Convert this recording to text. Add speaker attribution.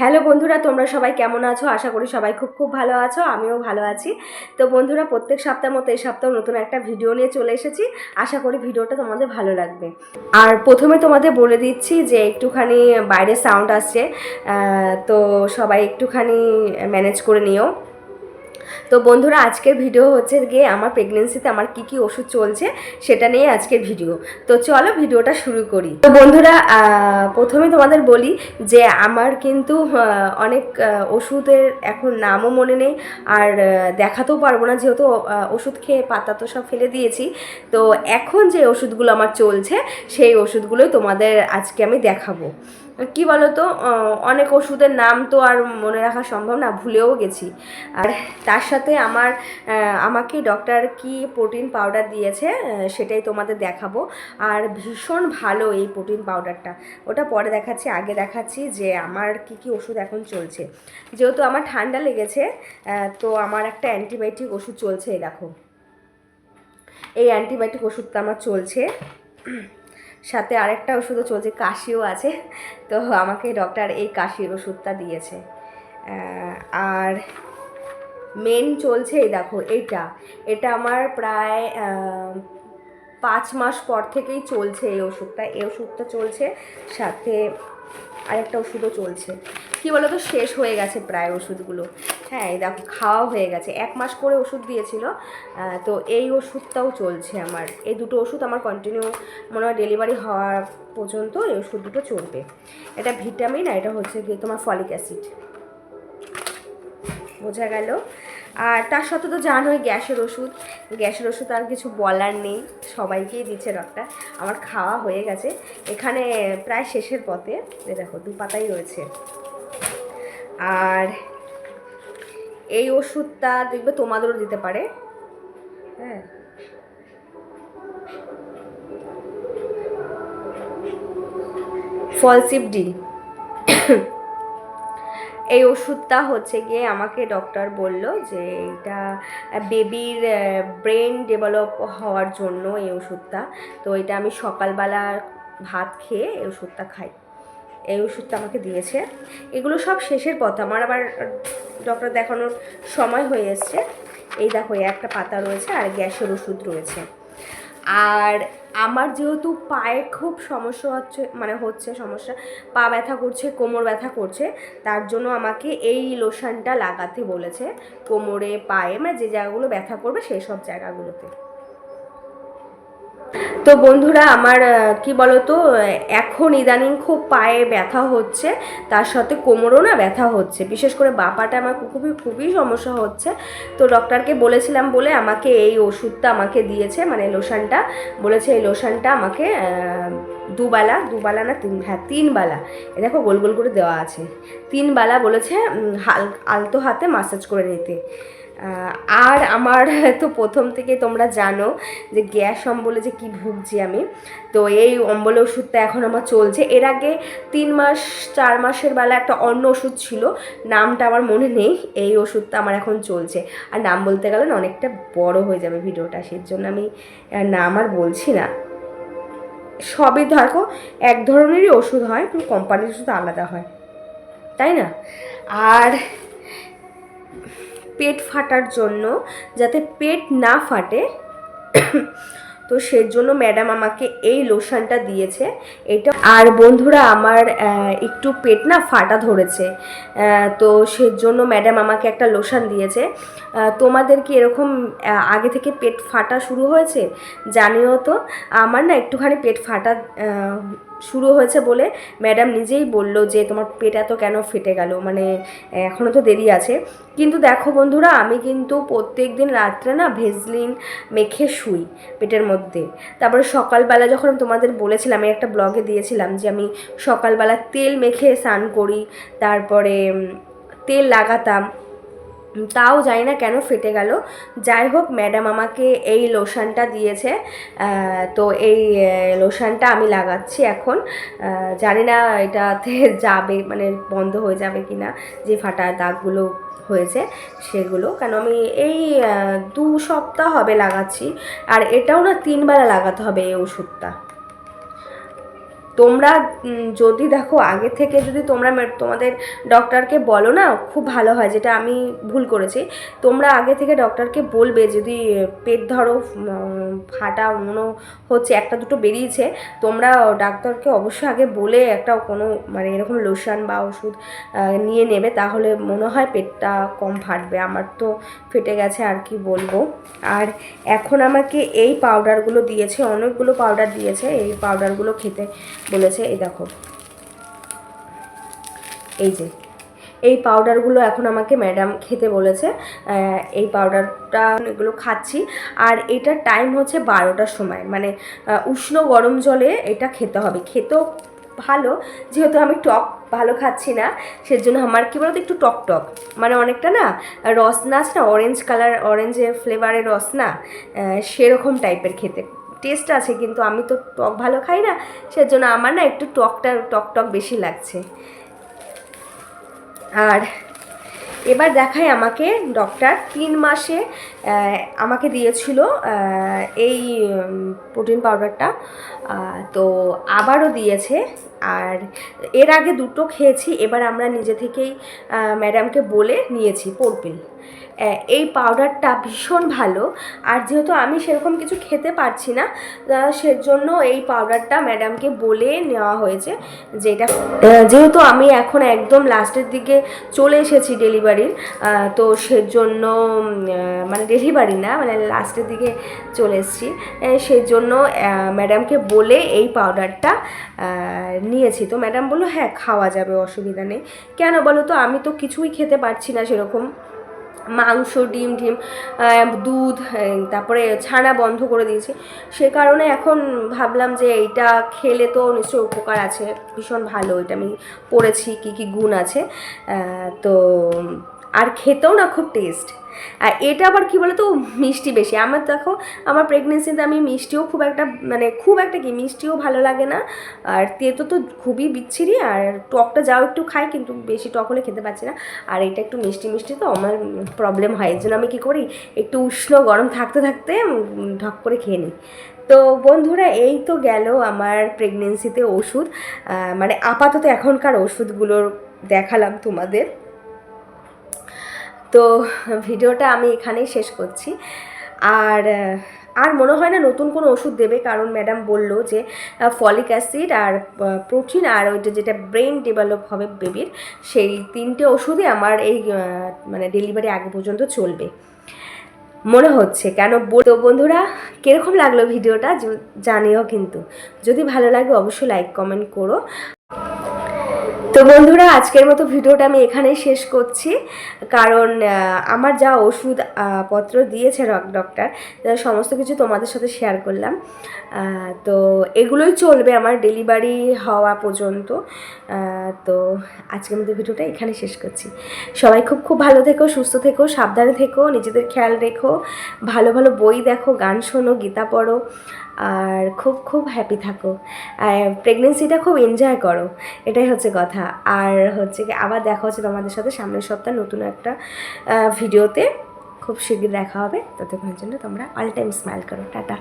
Speaker 1: Hello বন্ধুরা, তোমরা সবাই কেমন আছো? আশা করি সবাই খুব খুব ভালো আছো, আমিও ভালো আছি। তো বন্ধুরা, প্রত্যেক সপ্তাহ মতো এই সপ্তাহ নতুন একটা ভিডিও নিয়ে চলে এসেছি। আশা করি ভিডিওটা তোমাদের ভালো লাগবে। আর প্রথমে তোমাদের বলে দিচ্ছি যে একটুখানি বাইরে সাউন্ড আসছে তো সবাই একটুখানি ম্যানেজ করে নিও। তো বন্ধুরা, আজকের ভিডিও হচ্ছে গিয়ে আমার প্রেগনেন্সিতে আমার কি কি ওষুধ চলছে সেটা নিয়ে আজকের ভিডিও। তো চলো ভিডিওটা শুরু করি। তো বন্ধুরা প্রথমে তোমাদের বলি যে আমার কিন্তু অনেক ওষুধের এখন নামও মনে নেই। আর দেখাতেও পারব না যেহেতু ওষুধ খেয়ে পাতা তো সব ফেলে দিয়েছি। তো এখন যে ওষুধগুলো আমার চলছে, সেই ওষুধগুলোই তোমাদের আজকে আমি দেখাবো। কি বলতো আহ, অনেক ওষুধের নাম তো আর মনে রাখা সম্ভব না ভুলেও গেছি। আর তার সাথে আমার আমাকে ডক্টর কি প্রোটিন পাউডার দিয়েছে সেটাই তোমাদের দেখাবো। আর ভীষণ ভালো এই প্রোটিন পাউডারটা ওটা পরে দেখাচ্ছি আগে দেখাচ্ছি যে আমার কি কি ওষুধ এখন চলছে। যেহেতু আমার ঠান্ডা লেগেছে তো আমার একটা অ্যান্টিবায়োটিক ওষুধ চলছে এই দেখো। এই অ্যান্টিবায়োটিক ওষুধটা আমার চলছে। সাথে আরেকটা ওষুধও চলছে, কাশিও আছে। তো আমাকে ডক্টর এই কাশির ওষুধটা দিয়েছে। আর মেন চলছে এই দেখো এটা এটা আমার প্রায় পাঁচ মাস পর থেকেই চলছে এই ওষুধটা। এই ওষুধটা চলছে সাথে আরেকটা ওষুধও চলছে। কি বলো তো শেষ হয়ে গেছে প্রায় ওষুধগুলো। হ্যাঁ এই দেখো খাওয়া হয়ে গেছে। এক মাস করে ওষুধ দিয়েছিল। তো এই ওষুধটাও চলছে আমার। এই দুটো ওষুধ আমার কন্টিনিউ মনে হয় ডেলিভারি হওয়ার পর্যন্ত এই ওষুধ দুটো চলবে। এটা ভিটামিন আর এটা হচ্ছে গিয়ে তোমার ফলিক অ্যাসিড বোঝা গেল? আর তার সাথে তো জানোই গ্যাসের ওষুধ। গ্যাসের ওষুধ আর কিছু বলার নেই। সবাইকেই দিচ্ছে ডক্টর আমার খাওয়া হয়ে গেছে। এখানে প্রায় শেষের পথে। দেখো, দু পাতাই রয়েছে। আর এই ওষুধটা দেখবে তোমাদেরও দিতে পারে। হ্যাঁ। ফলসিপ ডি। এই ওষুধটা হচ্ছে গিয়ে আমাকে ডক্টর বলল যে এটা বেবির ব্রেন ডেভেলপ হওয়ার জন্য এই ওষুধটা। তো এটা আমি সকালবেলা ভাত খেয়ে এই ওষুধটা খাই। এই ওষুধটা আমাকে দিয়েছে। এগুলো সব শেষের পথ। আমার আবার ডক্টর দেখানোর সময় হয়ে এসছে। এই দেখো একটা পাতা রয়েছে আর গ্যাসের ওষুধ রয়েছে। আর আমার যেহেতু পায়ে খুব সমস্যা হচ্ছে মানে হচ্ছে সমস্যা, পা ব্যথা করছে, কোমর ব্যথা করছে, তার জন্য আমাকে এই লোশনটা লাগাতে বলেছে, কোমরে, পায়ে মানে যে জায়গাগুলো ব্যথা করবে সেই সব জায়গাগুলোতে। তো বন্ধুরা, আমার কি বলতো, এখন ইদানিং খুব পায়ে ব্যথা হচ্ছে, তার সাথে কোমরও না ব্যথা হচ্ছে। বিশেষ করে বাপাটা আমার খুবই খুবই সমস্যা হচ্ছে। তো ডক্টরকে বলেছিলাম বলে আমাকে এই ওষুধটা আমাকে দিয়েছে মানে লোশনটা, বলেছে এই লোশনটা আমাকে দুবেলা দুবেলা না তিন হ্যাঁ তিন বেলা, এ দেখো গোল গোল করে দেওয়া আছে, তিন বেলা বলেছে হাল, আলতো হাতে মাসাজ করে নিতে। আর আমার তো প্রথম থেকে তোমরা জানো যে গ্যাস অম্বলে যে কি ভুগছি আমি। তো এই অম্বল ওষুধটা এখন আমার চলছে। এর আগে তিন মাস, চার মাসের বেলা একটা অন্য ওষুধ ছিল। নামটা আমার মনে নেই। এই ওষুধটা আমার এখন চলছে। আর নাম বলতে গেলে না, অনেকটা বড় হয়ে যাবে ভিডিওটা। সেই জন্য আমি নাম আর বলছি না। সবই দেখো, এক ধরনেরই ওষুধ হয়, কিন্তু কোম্পানির ওষুধ আলাদা হয়। তাই না? আর পেট ফাটার জন্য যাতে পেট না ফাটে। তো সেজন্য ম্যাডাম আমাকে এই লোশনটা দিয়েছে। এটা আর বন্ধুরা আমার একটু পেট না ফাটা ধরেছে। তো সেজন্য ম্যাডাম আমাকে একটা লোশন দিয়েছে। তোমাদের কি এরকম আগে থেকে পেট ফাটা শুরু হয়েছে? জানিও তো। আমার না একটুখানি পেট ফাটা শুরু হয়েছে বলে ম্যাডাম নিজেই বলল যে তোমার পেট এত কেন ফেটে গেল? মানে এখনও তো দেরি আছে। কিন্তু দেখো বন্ধুরা, আমি কিন্তু প্রত্যেক দিন রাত্রে না ভেজলিন মেখে শুই পেটের মধ্যে। তারপরে সকালবেলা যখন তোমাদের বলেছিলাম আমি একটা ব্লগে দিয়েছিলাম যে আমি সকালবেলা তেল মেখে স্নান করি, তারপরে তেল লাগাতাম তাও জানি না কেন ফেটে গেল। যাই হোক ম্যাডাম আমাকে এই লোশনটা দিয়েছে। তো এই লোশনটা আমি লাগাচ্ছি এখন। জানি না এটাতে যাবে মানে বন্ধ হয়ে যাবে কি না যে ফাটা দাগগুলো হয়েছে সেগুলো। কেন আমি এই দু সপ্তাহ হবে লাগাচ্ছি। আর এটাও না তিনবেলা লাগাতে হবে এই ওষুধটা। তোমরা যদি দেখো আগে থেকে যদি তোমরা তোমাদের ডক্টরকে বলো না, খুব ভালো হয়, যেটা আমি ভুল করেছি। তোমরা আগে থেকে ডক্টরকে বলবে যদি পেট ধরো ফাটা মনে হচ্ছে, একটা দুটো বেরিয়েছে, তোমরা ডাক্তারকে অবশ্যই আগে বলে একটা কোনো মানে এরকম লোশন বা ওষুধ নিয়ে নেবে, তাহলে মনে হয় পেটটা কম ফাটবে। আমার তো ফেটে গেছে, আর কি বলব। আর এখন আমাকে এই পাউডারগুলো দিয়েছে, অনেকগুলো পাউডার দিয়েছে, এই পাউডারগুলো খেতে। বলেছে, এই দেখো। এই যে, এই পাউডারগুলো এখন আমাকে ম্যাডাম খেতে বলেছে। এই পাউডারটা এগুলো খাচ্ছি। আর এটার টাইম হচ্ছে বারোটার সময়। মানে উষ্ণ গরম জলে এটা খেতে হবে। খেতেও ভালো, যেহেতু আমি টক ভালো খাচ্ছি না, সেজন্য আমার কী বলতো, একটু টক টক। মানে অনেকটা না রস না অরেঞ্জ কালার অরেঞ্জের ফ্লেভারের রস না সেরকম টাইপের খেতে। টেস্ট আছে, কিন্তু আমি তো টক ভালো খাই না, সেজন্য আমার না একটু টকটা, টক টক বেশি লাগছে। আর এবার দেখায় আমাকে ডক্টর তিন মাসে আমাকে দিয়েছিল এই প্রোটিন পাউডারটা তো আবারও দিয়েছে। আর এর আগে দুটো খেয়েছি, এবার আমরা নিজে থেকেই ম্যাডামকে বলে নিয়েছি পোরপিল এই পাউডারটা ভীষণ ভালো। আর যেহেতু আমি সেরকম কিছু খেতে পারছি না সেজন্য এই পাউডারটা ম্যাডামকে বলে নেওয়া হয়েছে যেটা যেহেতু আমি এখন একদম লাস্টের দিকে চলে এসেছি ডেলিভারির তো সেজন্য মানে ডেলিভারি না মানে লাস্টের দিকে চলে এসেছি সেজন্য ম্যাডামকে বলে এই পাউডারটা নিয়েছি। তো ম্যাডাম বলল হ্যাঁ খাওয়া যাবে, অসুবিধা নেই। কেন বলো তো, আমি তো কিছুই খেতে পারছি না সেরকম। মাংস, ডিম ডিম দুধ তারপরে ছানা বন্ধ করে দিয়েছি। সে কারণে এখন ভাবলাম যে এইটা খেলে তো নিশ্চয়ই উপকার আছে। ভীষণ ভালো, এটা আমি পড়েছি, কী কী গুণ আছে। তো আর খেতেও না খুব টেস্ট আর এটা আবার কী বলতো, মিষ্টি বেশি। আমার দেখো, আমার প্রেগনেন্সিতে আমি মিষ্টিও খুব একটা মানে খুব একটা কি, মিষ্টিও ভালো লাগে না। আর তেতো তো খুবই বিচ্ছিরি, আর টকটা যাও একটু খাই, কিন্তু বেশি টক হলে খেতে পারছি না। আর এটা একটু মিষ্টি মিষ্টি তো, আমার প্রবলেম হয়। এর জন্য আমি কী করি, একটু উষ্ণ গরম থাকতে থাকতে ঢক করে খেয়ে নিই। তো বন্ধুরা, এই তো গেল আমার প্রেগনেন্সিতে ওষুধ। মানে আপাতত এখনকার ওষুধগুলোর দেখালাম তোমাদের। তো ভিডিওটা আমি এখানেই শেষ করছি। আর আর মনে হয় না নতুন কোনো ওষুধ দেবে, কারণ ম্যাডাম বলল যে ফলিক অ্যাসিড আর প্রোটিন আর ওইটা যেটা ব্রেন ডেভেলপ হবে বেবির, সেই তিনটে ওষুধই আমার এই মানে ডেলিভারি আগে পর্যন্ত চলবে। মনে হচ্ছে, কেন তো বন্ধুরা, কীরকম লাগল ভিডিওটা, জানিও কিন্তু। যদি ভালো লাগে অবশ্যই লাইক, কমেন্ট করো। তো বন্ধুরা, আজকের মতো ভিডিওটা আমি এখানেই শেষ করছি। কারণ আমার যা ওষুধ পত্র দিয়েছে ডক্টর সমস্ত কিছু তোমাদের সাথে শেয়ার করলাম। তো এগুলোই চলবে আমার ডেলিভারি হওয়া পর্যন্ত। তো আজকের মতো ভিডিওটা এখানে শেষ করছি। সবাই খুব খুব ভালো থেকো, সুস্থ থেকো, সাবধানে থেকো, নিজেদের খেয়াল রেখো, ভালো ভালো বই দেখো, গান শোনো, গীতা পড়ো, আর খুব খুব হ্যাপি থাকো। প্রেগনেন্সিটা খুব এনজয় করো, এটাই হচ্ছে কথা। আর হচ্ছে কি আবার দেখা হচ্ছে তোমাদের সাথে সামনের সপ্তাহে নতুন একটা ভিডিওতে। খুব শীঘ্র দেখা হবে। ততক্ষণের জন্য তোমরা অল টাইম স্মাইল করো। টাটা।